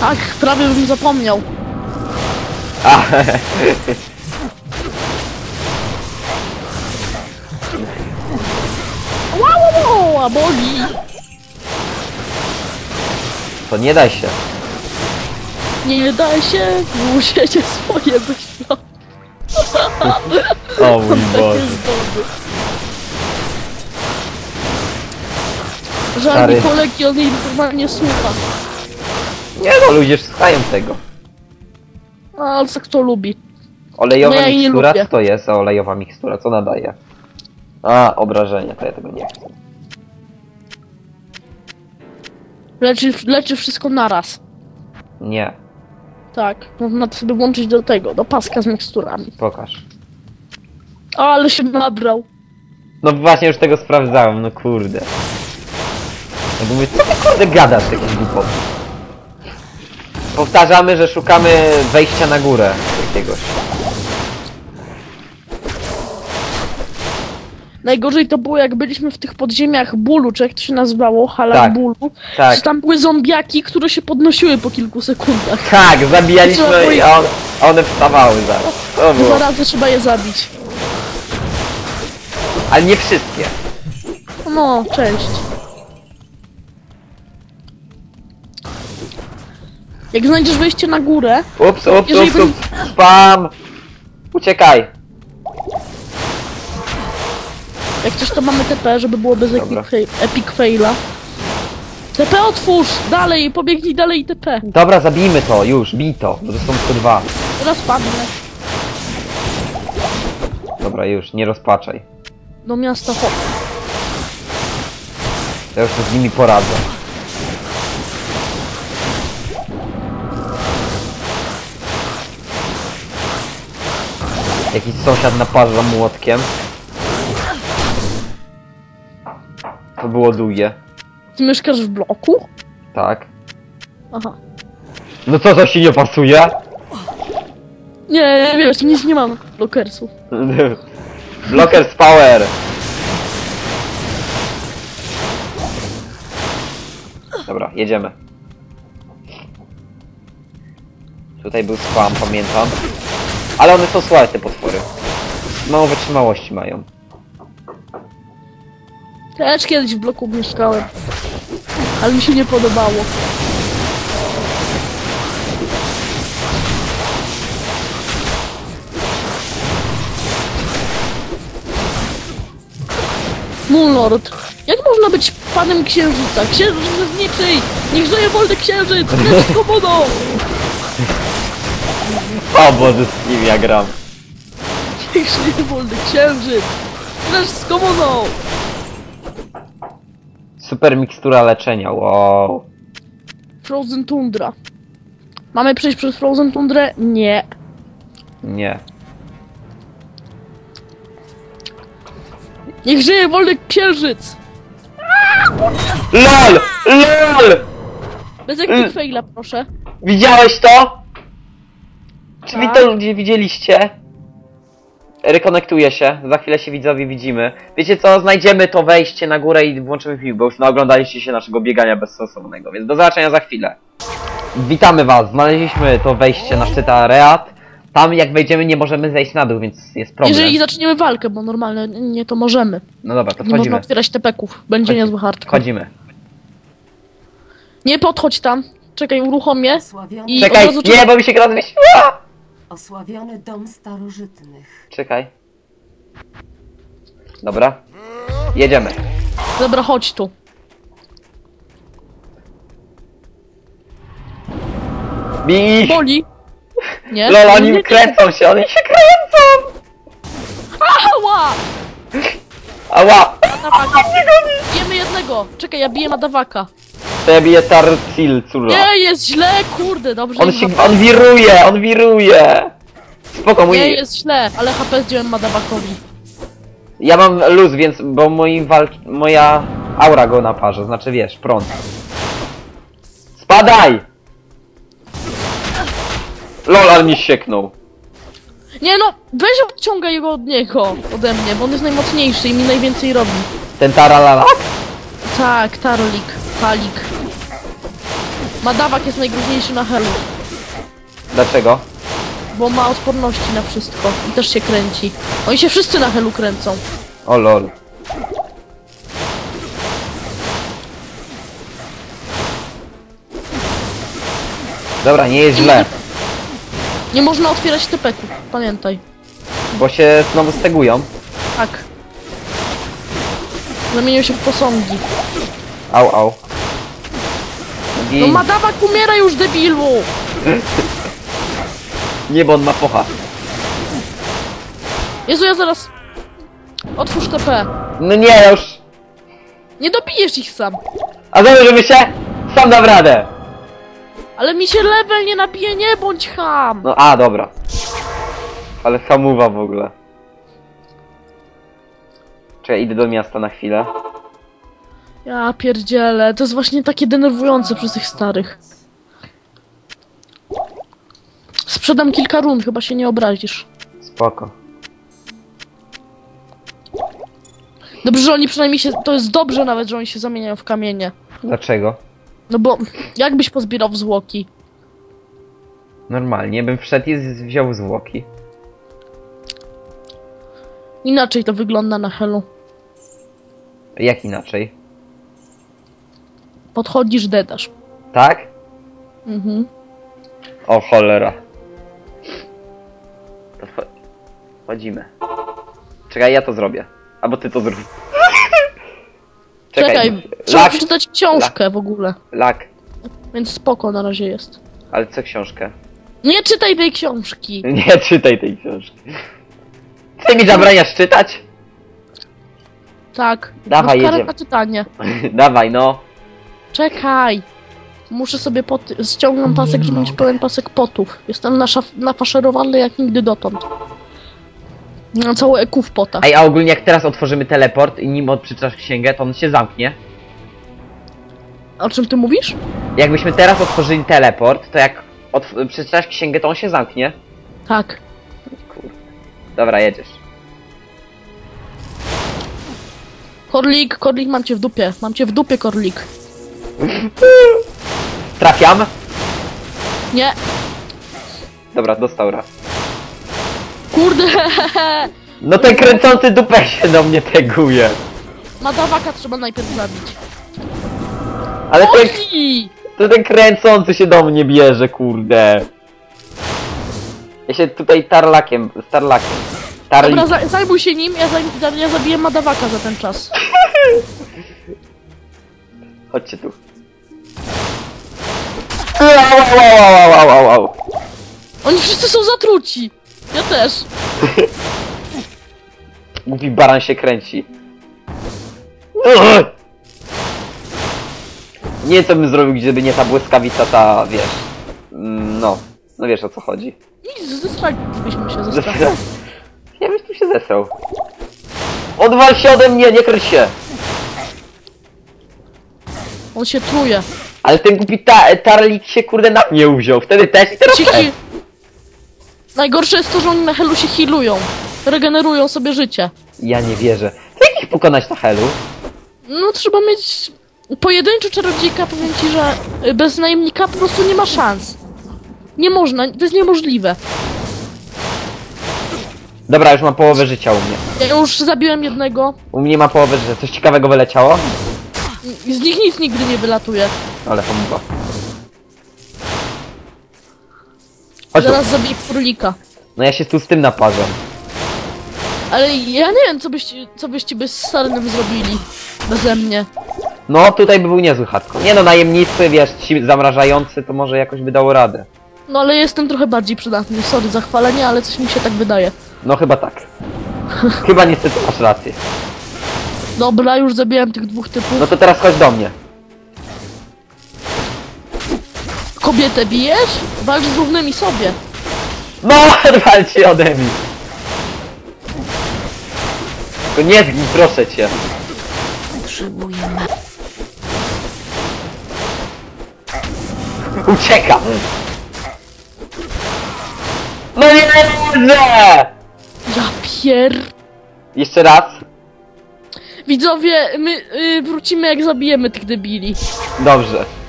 Tak, prawie bym zapomniał. A, Wow, wow, boli. to nie daj się. Nie daj się, musicie swoje myślą. O mój zgody. Żal Stary. mi kolegi, on jej normalnie słucha. Nie no, ludzie słuchają tego. A, ale co kto lubi. Olejowa No ja jej nie mikstura? lubię. Co to jest olejowa mikstura? Co nadaje? A, obrażenia, to ja tego nie chcę. Leczy, leczy wszystko naraz. Nie, Tak, można to sobie włączyć do tego, do paska z miksturami. pokaż. Ale się nabrał. No właśnie już tego sprawdzałem, no kurde. Ja mówię, co ty kurde gadasz jakieś głupoty? Powtarzamy, że szukamy wejścia na górę jakiegoś. Najgorzej to było jak byliśmy w tych podziemiach bólu, czy jak to się nazywało, halach Tak, bólu. tak. Że tam były zombiaki, które się podnosiły po kilku sekundach. Tak, zabijaliśmy i on, one wstawały zaraz. To było. Trzeba je zabić. Ale nie wszystkie. No, cześć. Jak znajdziesz wejście na górę, Ups, ups, Jeżeli ups, ups. Spam! Uciekaj! jak coś to mamy TP, żeby było bez Dobra. epic, fail, epic faila. TP otwórz! Dalej, pobiegnij dalej i TP. Dobra, zabijmy to, już, bij to, bo to są tylko dwa. Teraz padnę. Dobra, już, nie rozpaczaj. Do miasta hop. Ja już sobie z nimi poradzę. Jakiś sąsiad naparza młotkiem. To było długie. Ty mieszkasz w bloku? Tak. Aha. No co, to się nie pasuje? Nie, wiesz, nic nie mam blokersów. Blockers power! Dobra, jedziemy. Tutaj był spam, pamiętam. Ale one są słabe, te potwory. Mało wytrzymałości mają. Też kiedyś w bloku mieszkałem. Ale mi się nie podobało. Moonlord. Jak można być panem księżyca? Księżyc jest niczyj! Niech żyje wolny księżyc! Z komodą! O Boże, z kim ja gram. Niech żyje wolny księżyc! Wręcz z komodą! Super mikstura leczenia, wow. Frozen Tundra. Mamy przejść przez Frozen Tundrę? Nie. Nie. Niech żyje wolny księżyc! LOL! LOL! Bez epic faila, proszę. Widziałeś to? Czy wy Tak. to ludzie widzieliście? Rekonektuję się, za chwilę się widzowie widzimy. Wiecie co, znajdziemy to wejście na górę i włączymy film, bo już naoglądaliście się naszego biegania bezsensownego, więc do zobaczenia za chwilę. Witamy was, znaleźliśmy to wejście na szczyt Areat. Tam jak wejdziemy nie możemy zejść na dół, więc jest problem. Jeżeli zaczniemy walkę, bo normalnie nie to możemy. No dobra, to Nie można wchodzimy. otwierać tepeków. Będzie Chodź- niezły hardcore. Wchodzimy. Nie podchodź tam. Czekaj, uruchomię. I- Czekaj, od razu nie, trzeba- bo mi się gra zmieściła! Osławiony dom starożytnych. Czekaj. Dobra. Jedziemy. Dobra, chodź tu. Bij ich! Boli. Nie? Lol, Nie, oni nie. kręcą się, oni się kręcą! Ała! Ała! Madawaka. Bijemy jednego. Czekaj, ja biję Madawaka. Cula. Nie, jest źle, kurde, dobrze. On im się, HP. on wiruje, on wiruje! Spoko, mój... Nie, jest źle, ale HP zdjąłem Madawakowi. Ja mam luz, więc, bo moi walk... moja aura go naparza, znaczy wiesz, prąd. Spadaj! Lol, ale mi sieknął. Nie no, weź odciągaj go od niego, ode mnie, bo on jest najmocniejszy i mi najwięcej robi. Ten taralalak? Tak, Tarolik, Talik. Madawak jest najgroźniejszy na helu, Dlaczego? bo ma odporności na wszystko i też się kręci. Oni się wszyscy na helu kręcą. O lol. Dobra, nie jest źle, Nie można otwierać tepeków, pamiętaj. bo się znowu stegują. Tak. Zamienił się w posągi. Au, au. No I... Madawak umiera już debilu! Nie, bo on ma pocha. Jezu, ja zaraz... Otwórz TP. No nie, już... Nie dobijesz ich sam. A założymy się? Sam dam radę. Ale mi się level nie nabije, nie bądź ham! No a, dobra. Ale hamuwa w ogóle. Czekaj, idę do miasta na chwilę. Ja pierdzielę, to jest właśnie takie denerwujące przez tych starych. Sprzedam kilka run, chyba się nie obrazisz. Spoko. Dobrze, że oni przynajmniej się... To jest dobrze nawet, że oni się zamieniają w kamienie. Dlaczego? No bo jakbyś pozbierał zwłoki? Normalnie bym wszedł i z- wziął zwłoki. Inaczej to wygląda na helu. Jak inaczej? Podchodzisz, dedasz. Tak? Mhm. O cholera. To wcho- Wchodzimy. Czekaj, ja to zrobię. Albo ty to zrób. Czekaj, trzeba Lak, przeczytać książkę w ogóle. lak. Więc spoko na razie jest. Ale co książkę? Nie czytaj tej książki! Nie czytaj tej książki. Ty mi zabraniasz czytać? Tak. Dawaj, masz jedziemy. na czytanie. Dawaj, no. Czekaj! Muszę sobie pot... ściągnąć pasek, żeby mieć pełen pasek potów. Jestem nasza... nafaszerowany jak nigdy dotąd. Mam cały EQ w potach. Ej, a ogólnie jak teraz otworzymy teleport i nim odprzeczytasz księgę, to on się zamknie. O czym ty mówisz? Jakbyśmy teraz otworzyli teleport, to jak otw- przeczytasz księgę, to on się zamknie. Tak. Kurde. Dobra, jedziesz. Korlik, Korlik, mam cię w dupie. Mam cię w dupie, Korlik. Trafiam? Nie. Dobra, dostał raz. Kurde, No ten kręcący dupę się do mnie teguje. Madawaka trzeba najpierw zabić. Ale ten, Oj! to ten kręcący się do mnie bierze, kurde. Ja się tutaj tarlakiem, starlakiem. Tarli... Dobra, za, zajmuj się nim, ja, zaj, za- ja zabiję Madawaka za ten czas. Chodźcie tu. Au, au, au, au, au, au. Oni wszyscy są zatruci. Ja też. Głupi baran się kręci. Nie wiem co bym zrobił, gdyby nie ta błyskawica, ta, wiesz... mm, No, no wiesz o co chodzi. Nic, zestralibyśmy się ze strachu. Ja byś tu się zesrał. Odwal się ode mnie, nie kryć się! On się truje. Ale ten głupi ta tarlik się kurde na mnie uwziął, wtedy też i teraz Ci też. he... Najgorsze jest to, że oni na helu się healują. Regenerują sobie życie. Ja nie wierzę. Jak ich pokonać na helu? No trzeba mieć... Pojedynczy czarodziejka, powiem ci, że y, bez najemnika po prostu nie ma szans. Nie można, to jest niemożliwe. Dobra, już mam połowę życia u mnie. Ja już zabiłem jednego. U mnie ma połowę życia. Coś ciekawego wyleciało? I Z nich nic nigdy nie wylatuje. Ale hamuwa. Chodź tu. Zaraz zabiję królika. No ja się tu z tym naparzam. Ale ja nie wiem, co byście, co byście bez Sarnem zrobili. Beze mnie. No tutaj by był niezły chatko. Nie no, najemnicy, wiesz, ci zamrażający, to może jakoś by dało radę. No ale jestem trochę bardziej przydatny. Sorry za chwalenie, ale coś mi się tak wydaje. No chyba tak. chyba niestety masz rację. Dobra, już zabiłem tych dwóch typów. No to teraz chodź do mnie. Kobietę bijesz? Walcz z równymi sobie. No, walcie ode mnie. Tylko nie zgin, proszę cię. Potrzebuję ma... Ucieka! No nie wierzę! Ja pier... Jeszcze raz. Widzowie, my y, wrócimy jak zabijemy tych debili. Dobrze.